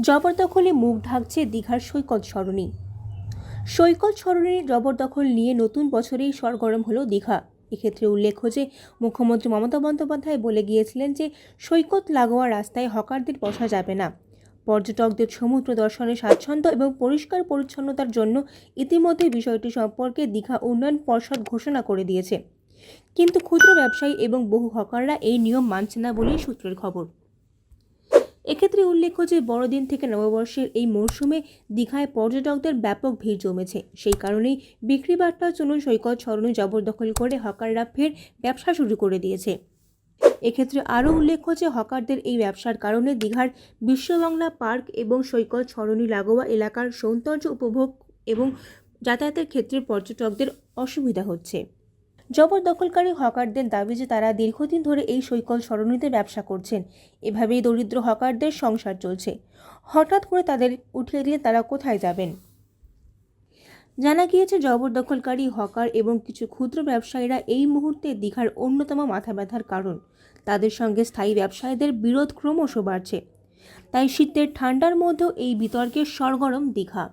জবরদখলে মুখ ঢাকছে দীঘার সৈকত সরণি। সৈকত সরণির জবরদখল নিয়ে নতুন বছরেই সরগরম হলো দীঘা। এক্ষেত্রে উল্লেখ্য যে, মুখ্যমন্ত্রী মমতা বন্দ্যোপাধ্যায় বলে গিয়েছিলেন যে, সৈকত লাগোয়া রাস্তায় হকারদের বসা যাবে না। পর্যটকদের সমুদ্র দর্শনে স্বাচ্ছন্দ্য এবং পরিষ্কার পরিচ্ছন্নতার জন্য ইতিমধ্যে বিষয়টি সম্পর্কে দীঘা উন্নয়ন পর্ষদ ঘোষণা করে দিয়েছে। কিন্তু ক্ষুদ্র ব্যবসায়ী এবং বহু হকাররা এই নিয়ম মানছে না বলেই সূত্রের খবর। এক্ষেত্রে উল্লেখ্য যে বড়দিন থেকে নববর্ষের এই মরশুমে দীঘায় পর্যটকদের ব্যাপক ভিড় জমেছে। সেই কারণেই বিক্রি বার্তার জন্য সৈকত সরণি জবরদখল করে হকাররা ফের ব্যবসা শুরু করে দিয়েছে। এক্ষেত্রে আরও উল্লেখ্য যে হকারদের এই ব্যবসার কারণে দীঘার বিশ্ববাংলা পার্ক এবং সৈকত সরণি লাগোয়া এলাকার সৌন্দর্য উপভোগ এবং যাতায়াতের ক্ষেত্রে পর্যটকদের অসুবিধা হচ্ছে। জবরদখলকারী হকারদের দাবি যে তারা দীর্ঘদিন ধরে এই সৈকত সরণিতে ব্যবসা করছেন। এভাবেই দরিদ্র হকারদের সংসার চলছে। হঠাৎ করে তাদের উঠিয়ে দিলে তারা কোথায় যাবেন? জানা গিয়েছে, জবরদখলকারী হকার এবং কিছু ক্ষুদ্র ব্যবসায়ীরা এই মুহূর্তে দীঘার অন্যতম মাথা ব্যথার কারণ। তাদের সঙ্গে স্থায়ী ব্যবসায়ীদের বিরোধ ক্রমশ বাড়ছে। তাই শীতের ঠান্ডার মধ্যেও এই বিতর্কের সরগরম দীঘা।